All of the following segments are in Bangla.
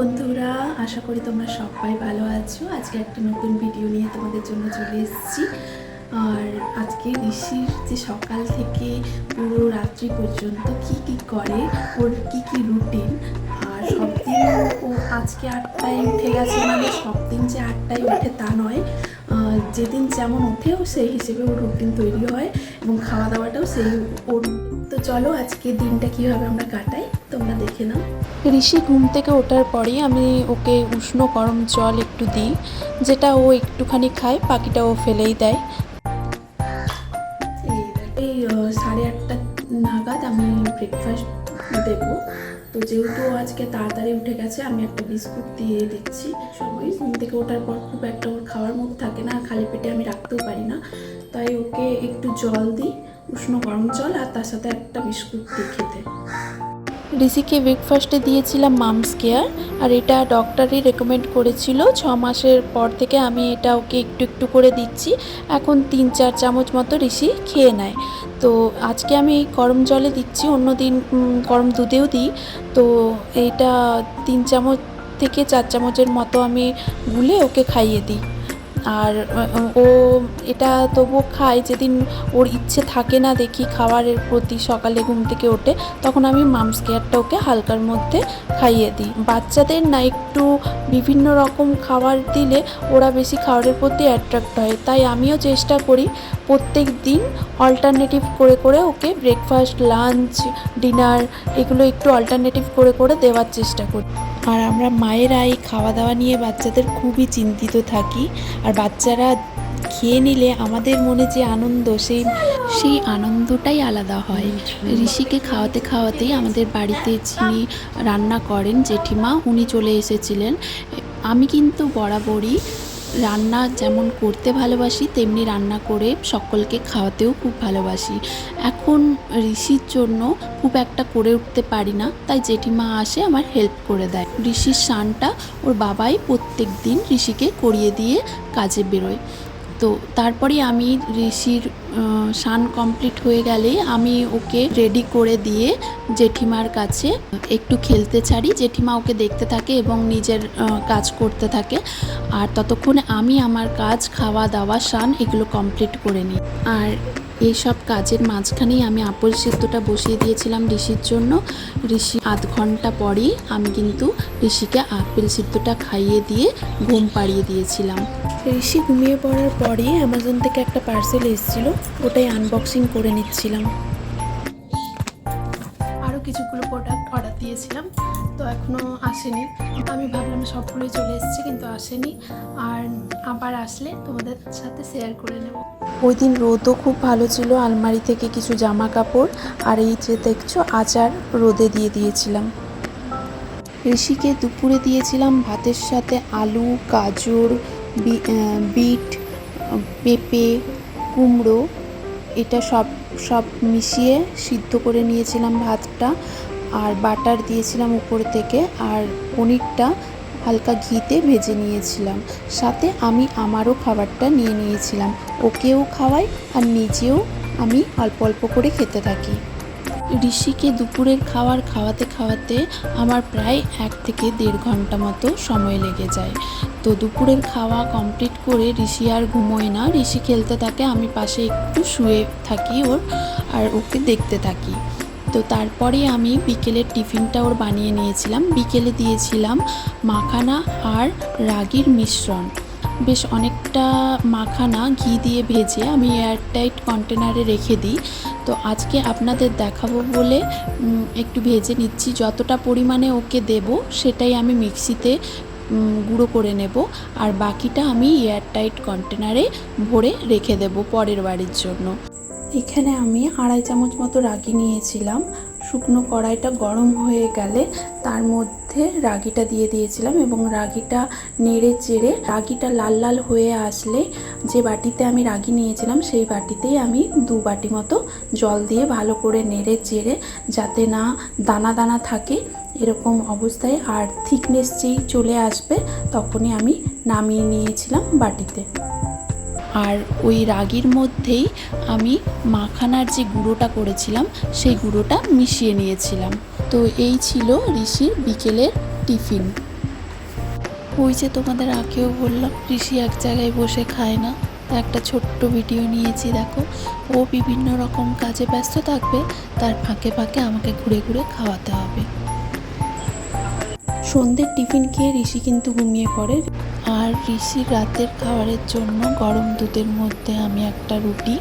বন্ধুরা, আশা করি তোমরা সবাই ভালো আছো। আজকে একটা নতুন ভিডিও নিয়ে তোমাদের জন্য চলে এসেছি। আর আজকে ঋষির যে সকাল থেকে পুরো রাত্রি পর্যন্ত কি কি করে, ওর কি কি রুটিন আর সব দিন ও আজকে আটটায় উঠে গেছে মানে সব দিন যে আটটায় উঠে তা নয়। যেদিন যেমন ওঠেও সেই হিসেবে ওর রুটিন তৈরি হয় এবং খাওয়া দাওয়াটাও সেই ওর তো চলো আজকে দিনটা কীভাবে আমরা কাটাই তোমরা দেখে নাও। ঋষি ঘুম থেকে ওঠার পরেই আমি ওকে উষ্ণ গরম জল একটু দিই যেটা ও একটুখানি খায় পাখিটা ও ফেলেই দেয়। এই এই সাড়ে আটটা নাগাদ আমি ব্রেকফাস্ট দেবো। তো যেহেতু আজকে তাড়াতাড়ি উঠে গেছে, আমি একটা বিস্কুট দিয়ে দিচ্ছি। সময় ঘুম থেকে ওঠার পর খুব একটা ওর খাওয়ার মুখ থাকে না, খালি পেটে আমি রাখতেও পারি না। তাই ওকে একটু জল দিই, উষ্ণ গরম জল আর তার সাথে একটা বিস্কুট দিয়ে খেতে। ঋষিকে ব্রেকফাস্টে দিয়েছিলাম মামস কেয়ার আর এটা ডক্টরই রেকমেন্ড করেছিল। ছ মাসের পর থেকে আমি এটা ওকে একটু একটু করে দিচ্ছি। এখন তিন চার চামচ মতো ঋষি খেয়ে নেয়। তো আজকে আমি গরম জলে দিচ্ছি, অন্য দিন গরম দুধেও দিই। তো এইটা তিন চামচ থেকে চার চামচের মতো আমি গুলে ওকে খাইয়ে দিই। আর, ও, এটা তবুও খায় যেদিন ওর ইচ্ছে থাকে না দেখি খাবারের প্রতি সকালে ঘুম থেকে ওঠে, তখন আমি মামস কেয়ারটা ওকে হালকার মধ্যে খাইয়ে দিই। বাচ্চাদের না একটু বিভিন্ন রকম খাবার দিলে ওরা বেশি খাবারের প্রতি অ্যাট্রাক্ট হয়, তাই আমিও চেষ্টা করি প্রত্যেক দিন অল্টারনেটিভ করে করে ওকে ব্রেকফাস্ট লাঞ্চ ডিনার এগুলো একটু অল্টারনেটিভ করে করে দেওয়ার চেষ্টা করি। আর আমরা মায়েরা এই খাওয়া দাওয়া নিয়ে বাচ্চাদের খুবই চিন্তিত থাকি। আর বাচ্চারা খেয়ে নিলে আমাদের মনে যে আনন্দ, সেই সেই আনন্দটাই আলাদা হয়। ঋষিকে খাওয়াতে খাওয়াতেই আমাদের বাড়িতে যিনি রান্না করেন জেঠিমা, উনি চলে এসেছিলেন। আমি কিন্তু বরাবরই রান্না যেমন করতে ভালোবাসি, তেমনি রান্না করে সকলকে খাওয়াতেও খুব ভালোবাসি। এখন ঋষির জন্য খুব একটা করে উঠতে পারি না, তাই জেঠিমা আসে আমার হেল্প করে দেয়। ঋষির সানটা ওর বাবাই প্রত্যেক দিন ঋষিকে করিয়ে দিয়ে কাজে বেরোয়। তো তারপরে আমি ঋষির সান কমপ্লিট হয়ে গেলে আমি ওকে রেডি করে দিয়ে জেঠিমার কাছে একটু খেলতে ছাড়ি। জেঠিমা ওকে দেখতে থাকে এবং নিজের কাজ করতে থাকে। আর ততক্ষণে আমি আমার কাজ খাওয়া দাওয়া স্নান এগুলো কমপ্লিট করে নিই। আর এইসব কাজের মাঝখানেই আমি আপেল সিদ্ধটা বসিয়ে দিয়েছিলাম ঋষির জন্য। ঋষি আধ ঘণ্টা পরেই আমি কিন্তু ঋষিকে আপেল সিদ্ধটা খাইয়ে দিয়ে ঘুম পাড়িয়ে দিয়েছিলাম। ঋষি ঘুমিয়ে পড়ার পরে অ্যামাজন থেকে একটা পার্সেল এসেছিল, ওটাই আনবক্সিং করে নিচ্ছিলাম। কিছুগুলো প্রোডাক্ট অর্ডার দিয়েছিলাম, তো এখনও আসেনি। আমি ভাবলাম সবগুলোই চলে এসেছে, কিন্তু আসেনি। আর আবার আসলে তোমাদের সাথে শেয়ার করে নেব। ওই দিন রোদও খুব ভালো ছিল, আলমারি থেকে কিছু জামা কাপড় আর এই যে দেখছ, আচার রোদে দিয়ে দিয়েছিলাম। ঋষিকে দুপুরে দিয়েছিলাম ভাতের সাথে আলু, গাজর বিট, পেঁপে, কুমড়ো এটা সব সব মিশিয়ে সিদ্ধ করে নিয়েছিলাম ভাতটা, আর বাটার দিয়েছিলাম উপর থেকে, আর পনিরটা হালকা ঘিতে ভেজে নিয়েছিলাম। সাথে আমি আমারও খাবারটা নিয়ে নিয়েছিলাম। ওকেও খাওয়াই, আর নিজেও আমি অল্প অল্প করে খেতে থাকি। ঋষিকে দুপুরের খাবার খাওয়াতে খাওয়াতে আমার প্রায় এক থেকে দেড় ঘণ্টা মতো সময় লেগে যায়। তো দুপুরের খাওয়া কমপ্লিট করে ঋষি আর ঘুমোয় না। ঋষি খেলতে থাকে, আমি পাশে একটু শুয়ে থাকি ওর আর ওকে দেখতে থাকি। তো তারপরে আমি বিকেলের টিফিনটা ওর বানিয়ে নিয়েছিলাম। বিকেলে দিয়েছিলাম মাখানা আর রাগির মিশ্রণ। বেশ অনেকটা মাখানা ঘি দিয়ে ভেজে আমি এয়ারটাইট কন্টেনারে রেখে দিই। তো আজকে আপনাদের দেখাবো বলে একটু ভেজে নিচ্ছি। যতটা পরিমাণে ওকে দেব, সেটাই আমি মিক্সিতে গুঁড়ো করে নেব। আর বাকিটা আমি এয়ারটাইট কন্টেনারে ভরে রেখে দেব পরের বাড়ির জন্য। এখানে আমি আড়াই চামচ মতো রাগি নিয়েছিলাম। শুকনো কড়াইটা গরম হয়ে গেলে তার মধ্যে রাগিটা দিয়ে দিয়েছিলাম এবং রাগিটা নেড়ে চেড়ে রাগিটা লাল লাল হয়ে আসলে যে বাটিতে আমি রাগি নিয়েছিলাম সেই বাটিতেই আমি দু বাটি মতো জল দিয়ে ভালো করে নেড়ে চেড়ে যাতে না দানা দানা থাকে এরকম অবস্থায় আর থিকনেস যেই চলে আসবে তখনই আমি নামিয়ে নিয়েছিলাম বাটিতে। আর ওই রাগির মধ্যেই আমি মাখানার যে গুঁড়োটা করেছিলাম সেই গুঁড়োটা মিশিয়ে নিয়েছিলাম। তো এই ছিল ঋষির বিকেলের টিফিন। ওই যে তোমাদের আগেও বললাম, ঋষি এক জায়গায় বসে খায় না। একটা ছোট্ট ভিডিও নিয়েছি, দেখো। ও বিভিন্ন রকম কাজে ব্যস্ত থাকবে, তার ফাঁকে ফাঁকে আমাকে ঘুরে ঘুরে খাওয়াতে হবে। সন্ধ্যের টিফিন খেয়ে ঋষি কিন্তু ঘুমিয়ে পড়ে। আর ঋষির রাতের খাবারের জন্য গরম দুধের মধ্যে আমি একটা রুটি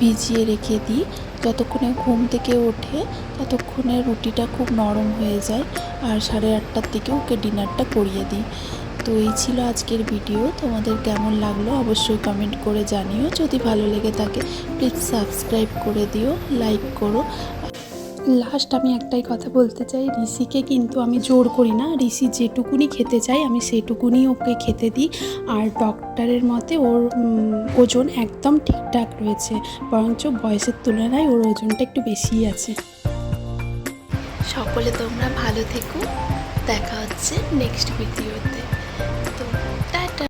ভিজিয়ে রেখে দিই। যতক্ষণে ঘুম থেকে ওঠে, ততক্ষণে রুটিটা খুব নরম হয়ে যায় আর সাড়ে আটটার দিকে ওকে ডিনারটা করিয়ে দিই। তো এই ছিল আজকের ভিডিও। তোমাদের কেমন লাগল অবশ্যই কমেন্ট করে জানিও। যদি ভালো লেগে থাকে প্লিজ সাবস্ক্রাইব করে দিও লাইক করো লাস্ট আমি একটাই কথা বলতে চাই, ঋষিকে কিন্তু আমি জোর করি না। ঋষি যেটুকুনি খেতে চাই আমি সেটুকুনি ওকে খেতে দিই। আর ডক্টরের মতে ওর ওজন একদম ঠিকঠাক রয়েছে, বরঞ্চ বয়সের তুলনায় ওর ওজনটা একটু বেশিই আছে। সকলে তোমরা ভালো থেকো। দেখা হচ্ছে নেক্সট ভিডিওতে